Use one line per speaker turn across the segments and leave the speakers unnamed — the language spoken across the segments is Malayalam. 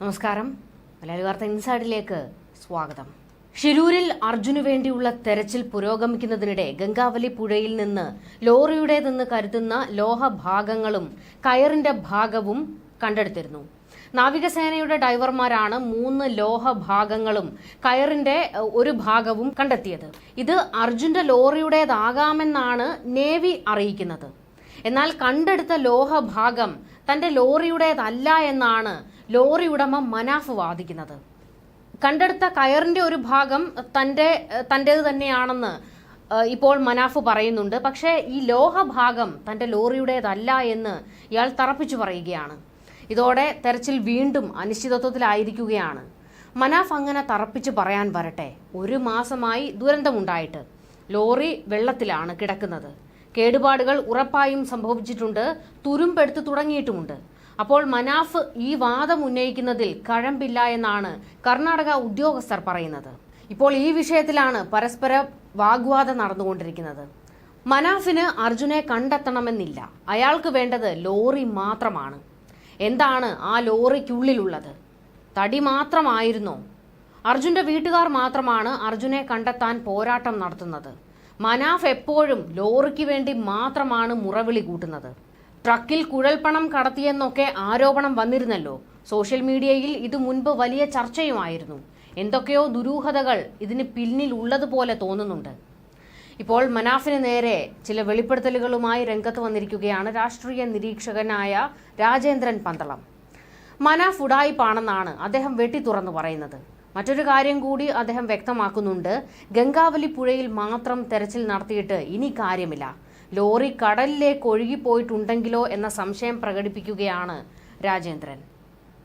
നമസ്കാരം. മലയാളി വാർത്ത ഇൻസൈഡിലേക്ക് സ്വാഗതം. ഷിരൂരിൽ അർജുനു വേണ്ടിയുള്ള തെരച്ചിൽ പുരോഗമിക്കുന്നതിനിടെ ഗംഗാവലി പുഴയിൽ നിന്ന് ലോറിയുടേതെന്ന് കരുതുന്ന ലോഹഭാഗങ്ങളും കയറിന്റെ ഭാഗവും കണ്ടെടുത്തിരുന്നു. നാവികസേനയുടെ ഡൈവർമാരാണ് മൂന്ന് ലോഹഭാഗങ്ങളും കയറിന്റെ ഒരു ഭാഗവും കണ്ടെത്തിയത്. ഇത് അർജുന്റെ ലോറിയുടേതാകാമെന്നാണ് നേവി അറിയിക്കുന്നത്. എന്നാൽ കണ്ടെടുത്ത ലോഹഭാഗം തന്റെ ലോറിയുടേതല്ല എന്നാണ് ലോറി ഉടമ മനാഫ് വാദിക്കുന്നത്. കണ്ടെടുത്ത കയറിന്റെ ഒരു ഭാഗം തന്റെ തന്റേത് തന്നെയാണെന്ന് ഇപ്പോൾ മനാഫ് പറയുന്നുണ്ട്. പക്ഷേ ഈ ലോഹഭാഗം തന്റെ ലോറിയുടേതല്ല എന്ന് ഇയാൾ തറപ്പിച്ചു പറയുകയാണ്. ഇതോടെ തെരച്ചിൽ വീണ്ടും അനിശ്ചിതത്വത്തിലായിരിക്കുകയാണ്. മനാഫ് അങ്ങനെ തറപ്പിച്ച് പറയാൻ വരട്ടെ. ഒരു മാസമായി ദുരന്തമുണ്ടായിട്ട് ലോറി വെള്ളത്തിലാണ് കിടക്കുന്നത്. കേടുപാടുകൾ ഉറപ്പായും സംഭവിച്ചിട്ടുണ്ട്. തുരുമ്പെടുത്ത് തുടങ്ങിയിട്ടുമുണ്ട്. അപ്പോൾ മനാഫ് ഈ വാദം ഉന്നയിക്കുന്നതിൽ കഴമ്പില്ല എന്നാണ് കർണാടക ഉദ്യോഗസ്ഥർ പറയുന്നത്. ഇപ്പോൾ ഈ വിഷയത്തിലാണ് പരസ്പര വാഗ്വാദം നടന്നുകൊണ്ടിരിക്കുന്നത്. മനാഫിന് അർജുനെ കണ്ടെത്തണമെന്നില്ല. അയാൾക്ക് വേണ്ടത് ലോറി മാത്രമാണ്. എന്താണ് ആ ലോറിക്കുള്ളിലുള്ളത്? തടി മാത്രമായിരുന്നോ? അർജുന്റെ വീട്ടുകാർ മാത്രമാണ് അർജുനെ കണ്ടെത്താൻ പോരാട്ടം നടത്തുന്നത്. മനാഫ് എപ്പോഴും ലോറിക്ക് വേണ്ടി മാത്രമാണ് മുറവിളി കൂട്ടുന്നത്. ട്രക്കിൽ കുഴൽപ്പണം കടത്തിയെന്നൊക്കെ ആരോപണം വന്നിരുന്നല്ലോ. സോഷ്യൽ മീഡിയയിൽ ഇത് മുൻപ് വലിയ ചർച്ചയുമായിരുന്നു. എന്തൊക്കെയോ ദുരൂഹതകൾ ഇതിന് പിന്നിൽ ഉള്ളതുപോലെ തോന്നുന്നുണ്ട്. ഇപ്പോൾ മനാഫിന് നേരെ ചില വെളിപ്പെടുത്തലുകളുമായി രംഗത്ത് വന്നിരിക്കുകയാണ് രാഷ്ട്രീയ നിരീക്ഷകനായ രാജേന്ദ്രൻ പന്തളം. മനാഫ് ഉടായിപ്പാണെന്നാണ് അദ്ദേഹം വെട്ടി തുറന്നു പറയുന്നത്. മറ്റൊരു കാര്യം കൂടി അദ്ദേഹം വ്യക്തമാക്കുന്നുണ്ട്. ഗംഗാവലി പുഴയിൽ മാത്രം തെരച്ചിൽ നടത്തിയിട്ട് ഇനി കാര്യമില്ല. ലോറി കടലിലേക്ക് ഒഴുകിപ്പോയിട്ടുണ്ടെങ്കിലോ എന്ന സംശയം പ്രകടിപ്പിക്കുകയാണ് രാജേന്ദ്രൻ.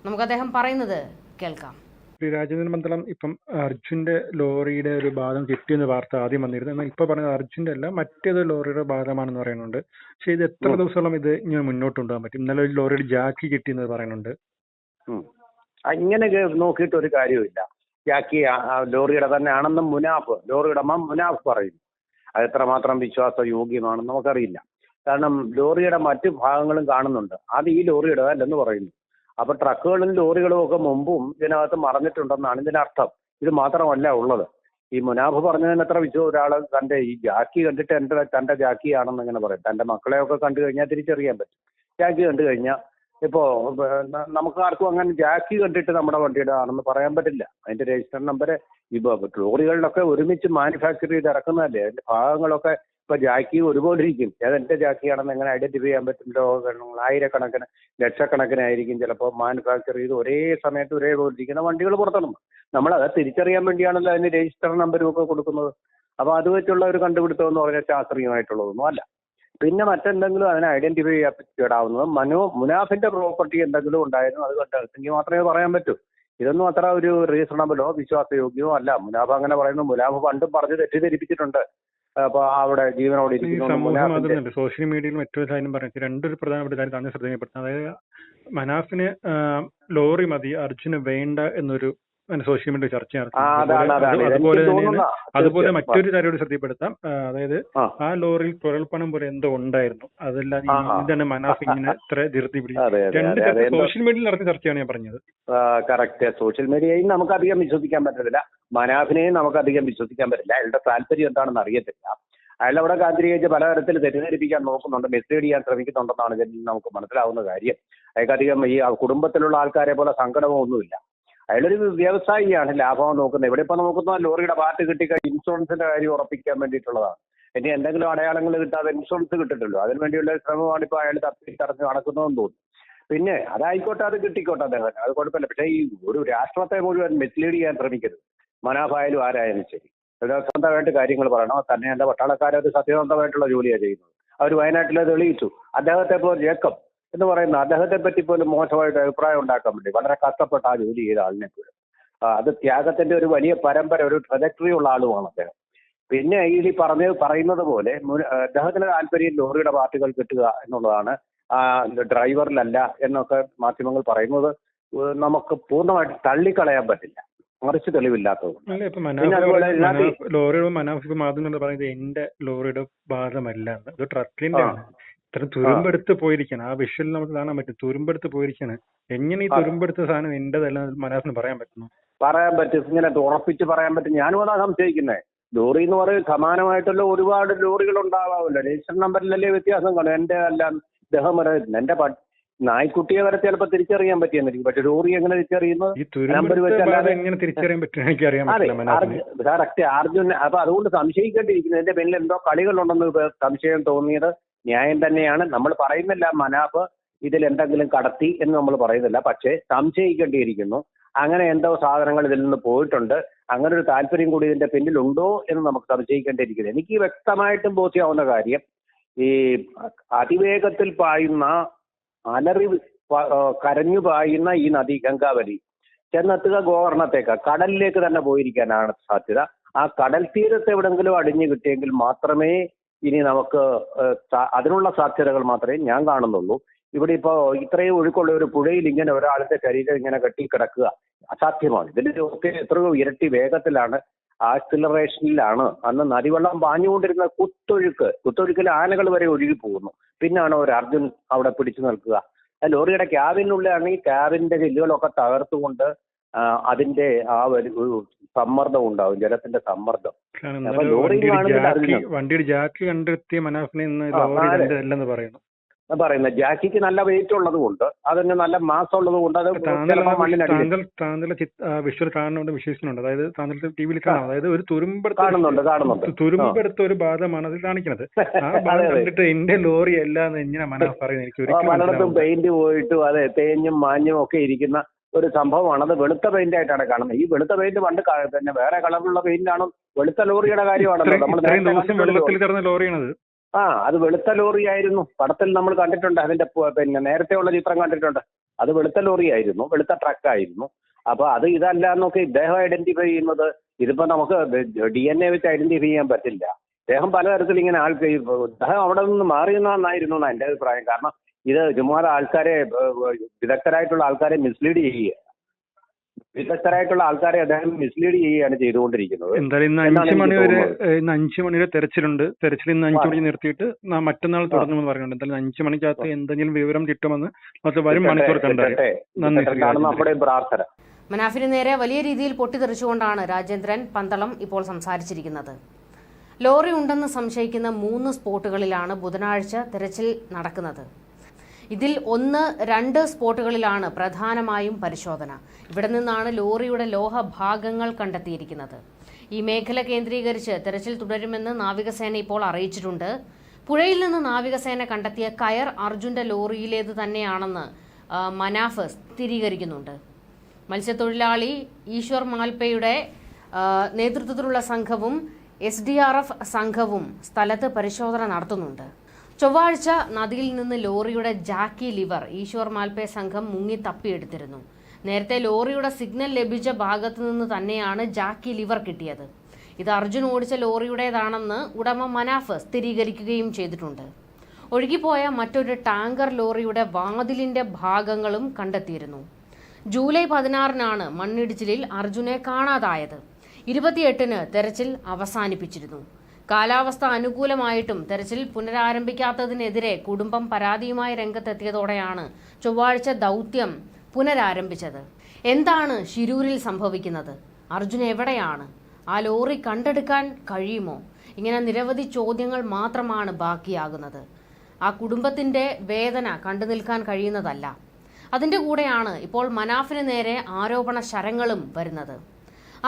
നമുക്ക് അദ്ദേഹം പറയുന്നത് കേൾക്കാം.
ശ്രീ രാജേന്ദ്രൻ മന്ദലം ഇപ്പം അർജുന്റെ ലോറിയുടെ ഒരു ഭാഗം കിട്ടിയെന്ന് വാർത്ത ആദ്യം വന്നിരുന്നു. എന്നാൽ ഇപ്പൊ പറഞ്ഞത് അർജുന്റെ അല്ല മറ്റേത് ലോറിയുടെ ഭാഗമാണെന്ന് പറയുന്നുണ്ട്. പക്ഷെ ഇത് എത്ര ദിവസത്തോളം ഇത് ഇങ്ങനെ മുന്നോട്ട് കൊണ്ടുപോകാൻ പറ്റും? ഇന്നലെ ഒരു ലോറിയുടെ ജാക്കി കിട്ടിയെന്ന് പറയുന്നുണ്ട്.
അങ്ങനെ നോക്കിയിട്ട് ഒരു കാര്യവുമില്ല. ജാക്കി ലോറിയുടെ തന്നെ ആണെന്ന് മുനാഫ് ലോറിയുടെ മുനാഫ് പറയുന്നു. അത് എത്രമാത്രം വിശ്വാസയോഗ്യമാണെന്ന് നമുക്കറിയില്ല. കാരണം ലോറിയുടെ മറ്റു ഭാഗങ്ങളും കാണുന്നുണ്ട്. അത് ഈ ലോറിയുടെ അല്ലെന്ന് പറയുന്നു. അപ്പൊ ട്രക്കുകളും ലോറികളും ഒക്കെ മുമ്പും ഇതിനകത്ത് മറഞ്ഞിട്ടുണ്ടെന്നാണ് ഇതിന്റെ അർത്ഥം. ഇത് മാത്രമല്ല ഉള്ളത്. ഈ മുനാഫ് പറഞ്ഞതിന് എത്ര വിശ്വ ഒരാൾ തന്റെ ഈ ജാക്കി കണ്ടിട്ട് എന്റെ തന്റെ ജാക്കിയാണെന്ന് ഇങ്ങനെ പറയും. തന്റെ മക്കളെയൊക്കെ കണ്ടു കഴിഞ്ഞാൽ തിരിച്ചറിയാൻ പറ്റും. ജാക്കി കണ്ടു കഴിഞ്ഞാൽ ഇപ്പോ നമുക്ക് ആർക്കും അങ്ങനെ ജാക്കി കണ്ടിട്ട് നമ്മുടെ വണ്ടിയുടെ ആണെന്ന് പറയാൻ പറ്റില്ല. അതിന്റെ രജിസ്റ്റർ നമ്പർ ഇപ്പൊ ലോറികളിലൊക്കെ ഒരുമിച്ച് മാനുഫാക്ചർ ചെയ്ത് ഇറക്കുന്നതല്ലേ? അതിന്റെ ഭാഗങ്ങളൊക്കെ ഇപ്പൊ ജാക്കി ഒരുപോലെ ഇരിക്കും ഏതെന്റെ ജാക്കിയാണെന്ന് എങ്ങനെ ഐഡന്റിഫൈ ചെയ്യാൻ പറ്റും ലോകങ്ങൾ ആയിരക്കണക്കിന് ലക്ഷക്കണക്കിനായിരിക്കും ചിലപ്പോൾ മാനുഫാക്ചർ ചെയ്ത് ഒരേ സമയത്ത് ഒരേപോലെ ഇരിക്കുന്ന വണ്ടികൾ പുറത്തണം നമ്മൾ അത് തിരിച്ചറിയാൻ വേണ്ടിയാണല്ലോ അതിന് രജിസ്റ്റർ നമ്പരും ഒക്കെ കൊടുക്കുന്നത്. അപ്പൊ അത് വെച്ചുള്ള ഒരു കണ്ടുപിടുത്തം എന്ന് പറഞ്ഞാൽ ശാസ്ത്രീയമായിട്ടുള്ളതൊന്നും അല്ല. പിന്നെ മറ്റെന്തെങ്കിലും അതിനെ ഐഡന്റിഫൈ ചെയ്യാവുന്നത് മനു മുനാഫിന്റെ പ്രോപ്പർട്ടി എന്തെങ്കിലും ഉണ്ടായിരുന്നു? അത് കണ്ടെങ്കിൽ മാത്രമേ പറയാൻ പറ്റൂ. ഇതൊന്നും അത്ര ഒരു റീസണബിളോ വിശ്വാസയോഗ്യമോ അല്ല. മുനാഫ് അങ്ങനെ പറയുന്നു. മുനാഫ് പണ്ടും പറഞ്ഞ് തെറ്റിദ്ധരിപ്പിച്ചിട്ടുണ്ട്. അപ്പൊ അവിടെ ജീവനോട് ഇരിക്കുന്നു
സോഷ്യൽ മീഡിയയിൽ മറ്റൊരു കാര്യം പറഞ്ഞു രണ്ടൊരു പ്രധാനപ്പെട്ട കാര്യം തന്നെ ശ്രദ്ധയപ്പെടുത്തുന്നത് അതായത് മനാഫിന് ലോറി മതി അർജുന് വേണ്ട എന്നൊരു സോഷ്യൽ മീഡിയ ചർച്ച നടത്തി.
അതാണ്
അതുപോലെ- തന്നെയാണ് അതുപോലെ മറ്റൊരു കാര്യം ശ്രദ്ധപ്പെടുത്താം അതായത്
ആ.
ലോറിയിൽ കുഴൽപ്പണം പോലെ എന്തോ ഉണ്ടായിരുന്നു. അതെല്ലാം. ഇതാണ് മനാഫ് ഇങ്ങനെ ഇത്ര ധൃതി പിടിച്ചത് രണ്ട് സോഷ്യൽ മീഡിയയിൽ നടത്തിയ ചർച്ചയാണ് ഞാൻ പറഞ്ഞത്.
കറക്റ്റ് സോഷ്യൽ മീഡിയയിൽ നമുക്ക് അധികം വിശ്വസിക്കാൻ പറ്റത്തില്ല. മനാഫിനെയും നമുക്ക് അധികം വിശ്വസിക്കാൻ പറ്റില്ല അയാളുടെ താല്പര്യം എന്താണെന്ന് അറിയത്തില്ല. അയാൾ അവിടെ കേന്ദ്രീകരിച്ച് പലതരത്തിൽ തെറ്റിദ്ധരിപ്പിക്കാൻ നോക്കുന്നുണ്ട്. മെസ്സേജ് ചെയ്യാൻ ശ്രമിക്കുന്നുണ്ടെന്നാണ് ഇതിൽ നമുക്ക് മനസ്സിലാവുന്ന കാര്യം. അയാൾക്ക് അധികം ഈ കുടുംബത്തിലുള്ള ആൾക്കാരെ പോലെ സങ്കടമോ ഒന്നുമില്ല അയാളൊരു വ്യവസായിയാണ് ലാഭം നോക്കുന്നത്. ഇവിടെ ഇപ്പൊ നോക്കുന്ന ലോറിയുടെ പാർട്ട് കിട്ടിക്കഴിഞ്ഞാൽ ഇൻഷുറൻസിന്റെ കാര്യം ഉറപ്പിക്കാൻ വേണ്ടിയിട്ടുള്ളതാണ്. ഇനി എന്തെങ്കിലും അടയാളങ്ങൾ കിട്ടാതെ ഇൻഷുറൻസ് കിട്ടിട്ടുള്ളൂ അതിന് വേണ്ടിയുള്ള ശ്രമമാണ് ഇപ്പൊ അയാൾ തപ്പി തടഞ്ഞു നടക്കുന്നതെന്ന് തോന്നുന്നു. പിന്നെ അതായിക്കോട്ടെ അത് കിട്ടിക്കോട്ടെ അദ്ദേഹം അത് കുഴപ്പമില്ല. പക്ഷേ ഈ ഒരു രാഷ്ട്രത്തെ മുഴുവൻ മിസ്ലീഡ് ചെയ്യാൻ ശ്രമിക്കരുത്. മനാഭായാലും ആരായാലും ശരി. സത്യസന്ധമായിട്ട് കാര്യങ്ങൾ പറയണം. തന്നെ എന്റെ പട്ടാളക്കാരത് സത്യസന്ധമായിട്ടുള്ള ജോലിയാണ് ചെയ്യുന്നത്. അവർ വയനാട്ടിലെ തെളിയിച്ചു. അദ്ദേഹത്തെ പോലെ ജേക്കബ് എന്ന് പറയുന്ന അദ്ദേഹത്തെ പറ്റി പോലും മോശമായിട്ട് അഭിപ്രായം ഉണ്ടാക്കാൻ വേണ്ടി വളരെ കഷ്ടപ്പെട്ട ആ ജോലി ചെയ്ത ആളിനെ പോലും. അത് ത്യാഗത്തിന്റെ ഒരു വലിയ പരമ്പര ഒരു ട്രജക്ടറി ഉള്ള ആളുമാണ് അദ്ദേഹം. പിന്നെ ഈ പറഞ്ഞ പറയുന്നത് പോലെ അദ്ദേഹത്തിന്റെ അദ്ദേഹത്തിന് താല്പര്യം ലോറിയുടെ പാർട്ടികൾ കിട്ടുക എന്നുള്ളതാണ്. ആ ഡ്രൈവറിലല്ല എന്നൊക്കെ മാധ്യമങ്ങൾ പറയുന്നത് നമുക്ക് പൂർണമായിട്ട് തള്ളിക്കളയാൻ പറ്റില്ല. മറിച്ച് തെളിവില്ലാത്തത്
ലോറിയുടെ മനാഫ് മാധ്യമങ്ങൾ പറയുന്നത് എന്റെ ലോറിയുടെ ഭാഗമല്ല. അത് ട്രക്കിന്റെ ആണ്. ഇത്ര തുരുമ്പെടുത്ത് പോയിരിക്കാണ് ആ വിഷ്വൽ നമുക്ക് കാണാൻ പറ്റും. തുരുമ്പെടുത്ത് പോയിരിക്കാണ് എങ്ങനെ ഈ. തുരുമ്പെടുത്ത സാധനം എന്റേതല്ല മനസ്സിന് പറയാൻ പറ്റുന്നു?
പറയാൻ പറ്റും. ഇങ്ങനെ ഉറപ്പിച്ച് പറയാൻ പറ്റും. ഞാനും അതാ സംശയിക്കുന്നത് ലോറി എന്ന് പറയും സമാനമായിട്ടുള്ള ഒരുപാട് ലോറികൾ ഉണ്ടാവാമല്ലോ. രജിസ്റ്റർ നമ്പറിലല്ലേ വ്യത്യാസം കാണും എന്റെ അല്ല ഇദ്ദേഹം വരെ എന്റെ നായ്ക്കുട്ടിയെ വരെ ചിലപ്പോൾ തിരിച്ചറിയാൻ പറ്റിയെന്നിരിക്കും. പക്ഷെ ലോറി എങ്ങനെ തിരിച്ചറിയുന്നത്? നമ്പർ വെച്ചല്ലാതെ-
എങ്ങനെ തിരിച്ചറിയാൻ പറ്റും എനിക്ക് അറിയാൻ
അതെ
പറ്റില്ല മനാഫിന്
കറക്റ്റ് അർജുൻ അപ്പൊ അതുകൊണ്ട് സംശയിക്കേണ്ടിയിരിക്കുന്നത് എന്റെ പിന്നിൽ എന്തോ കളികളുണ്ടെന്ന് സംശയം തോന്നിയത്. ന്യായം തന്നെയാണ്. നമ്മൾ പറയുന്നില്ല മനാബ് ഇതിൽ എന്തെങ്കിലും കടത്തി എന്ന് നമ്മൾ പറയുന്നില്ല. പക്ഷേ സംശയിക്കേണ്ടിയിരിക്കുന്നു. അങ്ങനെ എന്തോ സാധനങ്ങൾ ഇതിൽ നിന്ന് പോയിട്ടുണ്ട്. അങ്ങനെ ഒരു താല്പര്യം കൂടി ഇതിന്റെ പിന്നിലുണ്ടോ എന്ന് നമുക്ക് സംശയിക്കേണ്ടിയിരിക്കുന്നു. എനിക്ക് വ്യക്തമായിട്ടും ബോധ്യമാവുന്ന കാര്യം ഈ അതിവേഗത്തിൽ പായുന്ന അലറി കരഞ്ഞു പായുന്ന ഈ നദി ഗംഗാവലി ചെന്നെത്തുക ഗോകർണത്തേക്ക് കടലിലേക്ക് തന്നെ പോയിരിക്കാനാണ് സാധ്യത. ആ കടൽ തീരത്ത് എവിടെങ്കിലും അടിഞ്ഞു കിട്ടിയെങ്കിൽ മാത്രമേ ഇനി നമുക്ക് അതിനുള്ള സാധ്യതകൾ മാത്രമേ ഞാൻ കാണുന്നുള്ളൂ. ഇവിടെ ഇപ്പോ ഇത്രയും ഒഴുക്കുള്ള ഒരു പുഴയിൽ ഇങ്ങനെ ഒരാളുടെ ശരീരം ഇങ്ങനെ കെട്ടി കിടക്കുക അസാധ്യമാണ്. ഇതിന്റെ ഒക്കെ എത്രയോ ഇരട്ടി വേഗത്തിലാണ് ആക്സിലറേഷനിലാണ്. അന്ന് നദിവെള്ളം പാഞ്ഞുകൊണ്ടിരുന്ന കുത്തൊഴുക്ക് കുത്തൊഴുക്കിൽ ആനകൾ വരെ ഒഴുകി പോകുന്നു. പിന്നാണ് ഒരു അർജുൻ അവിടെ പിടിച്ചു നിൽക്കുക. ലോറിയുടെ ക്യാബിനുള്ളിലാണ് ഈ ക്യാബിന്റെ ചില്ലുകളൊക്കെ തകർത്തുകൊണ്ട് അതിന്റെ ആ ഒരു സമ്മർദ്ദം ഉണ്ടാവും ജലത്തിന്റെ സമ്മർദ്ദം. അപ്പൊ ലോറിയിൽ
വണ്ടിയുടെ ജാക്കി. കണ്ടെത്തിയ മനാഫിനെ ഇന്ന് പറയുന്നു.
ഞാൻ പറയുന്നത് ജാക്കിക്ക് നല്ല വെയിറ്റ് ഉള്ളത് കൊണ്ട് അതിന് നല്ല മാസം ഉള്ളത് കൊണ്ട് അത്
താങ്കൾ താങ്കളുടെ വിഷ്വൽ കാണുന്നുണ്ട് വിശ്വസിക്കുന്നുണ്ട് അതായത് താങ്കളുടെ ടി വിയിൽ കാണാം. അതായത് ഒരു തുരുമ്പെടുത്ത്
കാണുന്നുണ്ട് കാണുന്നുണ്ട്.
തുരുമ്പെടുത്ത ഒരു ബാധമാണ് അത് കാണിക്കുന്നത്. ആ ബാധ കണ്ടിട്ട് എന്റെ ലോറി അല്ല എന്ന് എങ്ങനെ മനാഫ് പറയുന്നത് എനിക്ക്
പലയിടത്തും പെയിന്റ് പോയിട്ടും അതെ തേഞ്ഞും മാഞ്ഞും ഒക്കെ ഇരിക്കുന്ന ഒരു സംഭവമാണ്. അത് വെളുത്ത പെയിന്റ് ആയിട്ടാണ് കാണുന്നത്. ഈ വെളുത്ത പെയിന്റ് പണ്ട് പിന്നെ വേറെ കളറിലുള്ള പെയിന്റ് ആണോ വെളുത്ത ലോറിയുടെ കാര്യമാണല്ലോ. നമ്മൾ
ലോറിയാണത്.
ആ അത് വെളുത്ത ലോറിയായിരുന്നു. പടത്തിൽ നമ്മൾ കണ്ടിട്ടുണ്ട് അതിന്റെ പിന്നെ നേരത്തെ ഉള്ള ചിത്രം കണ്ടിട്ടുണ്ട്. അത് വെളുത്ത ലോറിയായിരുന്നു. വെളുത്ത ട്രക്ക് ആയിരുന്നു. അപ്പൊ അത് ഇതല്ല എന്നൊക്കെ ഇദ്ദേഹം ഐഡന്റിഫൈ ചെയ്യുന്നത്. ഇതിപ്പോ നമുക്ക് ഡി എൻ എ വെച്ച് ഐഡന്റിഫൈ ചെയ്യാൻ പറ്റില്ല. അദ്ദേഹം പലതരത്തിൽ ഇങ്ങനെ ആൾക്ക് അദ്ദേഹം അവിടെ നിന്ന് മാറി നന്നായിരുന്നു എന്നാണ് എന്റെ അഭിപ്രായം. കാരണം ഇത് ചുമ്മാതെ ആൾക്കാരെ വിദഗ്ധരായിട്ടുള്ള ആൾക്കാരെ മിസ്ലീഡ് ചെയ്യുക വിദഗ്ധരായിട്ടുള്ള ആൾക്കാരെ അദ്ദേഹം മിസ്ലീഡ് ചെയ്യുകയാണ് ചെയ്തുകൊണ്ടിരിക്കുന്നത്.
എന്തായാലും ഇന്ന് അഞ്ചു മണി വരെ. ഇന്ന് അഞ്ചു മണി വരെ തെരച്ചിലുണ്ട്. തെരച്ചിൽ ഇന്ന് അഞ്ചു. മണിക്ക് നിർത്തിയിട്ട് മറ്റന്നാൾ തുടങ്ങുമെന്ന് പറയുന്നുണ്ട്. എന്തായാലും അഞ്ചു മണിക്കകത്ത് എന്തെങ്കിലും വിവരം കിട്ടുമെന്ന് വരും മണിക്കൂർ.
നമ്മുടെ പ്രാർത്ഥന.
മനാഫിന് നേരെ വലിയ രീതിയിൽ പൊട്ടിത്തെറിച്ചുകൊണ്ടാണ് രാജേന്ദ്രൻ പന്തളം ഇപ്പോൾ സംസാരിച്ചിരിക്കുന്നത്. ലോറി ഉണ്ടെന്ന് സംശയിക്കുന്ന മൂന്ന് സ്പോട്ടുകളിലാണ് ബുധനാഴ്ച തെരച്ചിൽ നടക്കുന്നത്. ഇതിൽ ഒന്ന് രണ്ട് സ്പോട്ടുകളിലാണ് പ്രധാനമായും പരിശോധന. ഇവിടെ നിന്നാണ് ലോറിയുടെ ലോഹ ഭാഗങ്ങൾ കണ്ടെത്തിയിരിക്കുന്നത്. ഈ മേഖല കേന്ദ്രീകരിച്ച് തെരച്ചിൽ തുടരുമെന്ന് നാവികസേന ഇപ്പോൾ അറിയിച്ചിട്ടുണ്ട്. പുഴയിൽ നിന്ന് നാവികസേന കണ്ടെത്തിയ കയർ അർജുന്റെ ലോറിയിലേത് തന്നെയാണെന്ന് മനാഫ് സ്ഥിരീകരിക്കുന്നുണ്ട്. മത്സ്യത്തൊഴിലാളി ഈശ്വർ മാൽപ്പയുടെ നേതൃത്വത്തിലുള്ള സംഘവും എസ് ഡി ആർ എഫ് സംഘവും സ്ഥലത്ത് പരിശോധന നടത്തുന്നുണ്ട്. ചൊവ്വാഴ്ച നദിയിൽ നിന്ന് ലോറിയുടെ ജാക്കി ലിവർ ഈശ്വർ മാൽപേ സംഘം മുങ്ങി തപ്പിയെടുത്തിരുന്നു. നേരത്തെ ലോറിയുടെ സിഗ്നൽ ലഭിച്ച ഭാഗത്തു നിന്ന് തന്നെയാണ് ജാക്കി ലിവർ കിട്ടിയത്. ഇത് അർജുൻ ഓടിച്ച ലോറിയുടേതാണെന്ന് ഉടമ മനാഫ് സ്ഥിരീകരിക്കുകയും ചെയ്തിട്ടുണ്ട്. ഒഴുകിപ്പോയ മറ്റൊരു ടാങ്കർ ലോറിയുടെ വാതിലിന്റെ ഭാഗങ്ങളും കണ്ടെത്തിയിരുന്നു. ജൂലൈ പതിനാറിനാണ് മണ്ണിടിച്ചിലിൽ അർജുനെ കാണാതായത്. ഇരുപത്തിയെട്ടിന് തെരച്ചിൽ അവസാനിപ്പിച്ചിരുന്നു. കാലാവസ്ഥ അനുകൂലമായിട്ടും തെരച്ചിൽ പുനരാരംഭിക്കാത്തതിനെതിരെ കുടുംബം പരാതിയുമായി രംഗത്തെത്തിയതോടെയാണ് ചൊവ്വാഴ്ച ദൗത്യം പുനരാരംഭിച്ചത്. എന്താണ് ശിരൂരിൽ സംഭവിക്കുന്നത്? അർജുൻ എവിടെയാണ്? ആ ലോറി കണ്ടെടുക്കാൻ കഴിയുമോ? ഇങ്ങനെ നിരവധി ചോദ്യങ്ങൾ മാത്രമാണ് ബാക്കിയാകുന്നത്. ആ കുടുംബത്തിന്റെ വേദന കണ്ടു നിൽക്കാൻ കഴിയുന്നതല്ല. അതിന്റെ കൂടെയാണ് ഇപ്പോൾ മനാഫിന് നേരെ ആരോപണ ശരങ്ങളും വരുന്നത്.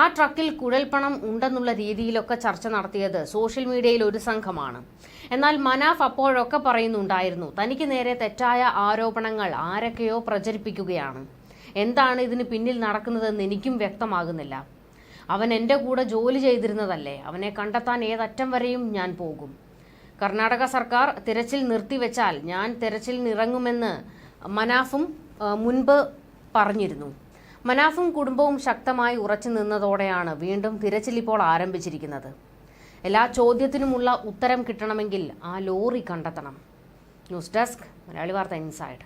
ആ ട്രക്കിൽ കുഴൽപ്പണം ഉണ്ടെന്നുള്ള രീതിയിലൊക്കെ ചർച്ച നടത്തിയത് സോഷ്യൽ മീഡിയയിൽ ഒരു സംഘമാണ്. എന്നാൽ മനാഫ് അപ്പോഴൊക്കെ പറയുന്നുണ്ടായിരുന്നു തനിക്ക് നേരെ തെറ്റായ ആരോപണങ്ങൾ ആരൊക്കെയോ പ്രചരിപ്പിക്കുകയാണ്. എന്താണ് ഇതിന് പിന്നിൽ നടക്കുന്നതെന്ന് എനിക്കും വ്യക്തമാകുന്നില്ല. അവൻ എന്റെ കൂടെ ജോലി ചെയ്തിരുന്നതല്ലേ അവനെ കണ്ടെത്താൻ ഏതറ്റം വരെയും ഞാൻ പോകും. കർണാടക സർക്കാർ തിരച്ചിൽ നിർത്തിവെച്ചാൽ ഞാൻ തിരച്ചിലിനിറങ്ങുമെന്ന് മനാഫും മുൻപ് പറഞ്ഞിരുന്നു. മനാഫും കുടുംബവും ശക്തമായി ഉറച്ചു നിന്നതോടെയാണ് വീണ്ടും തിരച്ചിൽ ഇപ്പോൾ ആരംഭിച്ചിരിക്കുന്നത്. എല്ലാ ചോദ്യത്തിനുമുള്ള ഉത്തരം കിട്ടണമെങ്കിൽ ആ ലോറി കണ്ടെത്തണം. ന്യൂസ് ഡെസ്ക് മലയാളി വാർത്ത ഇൻസൈഡ്.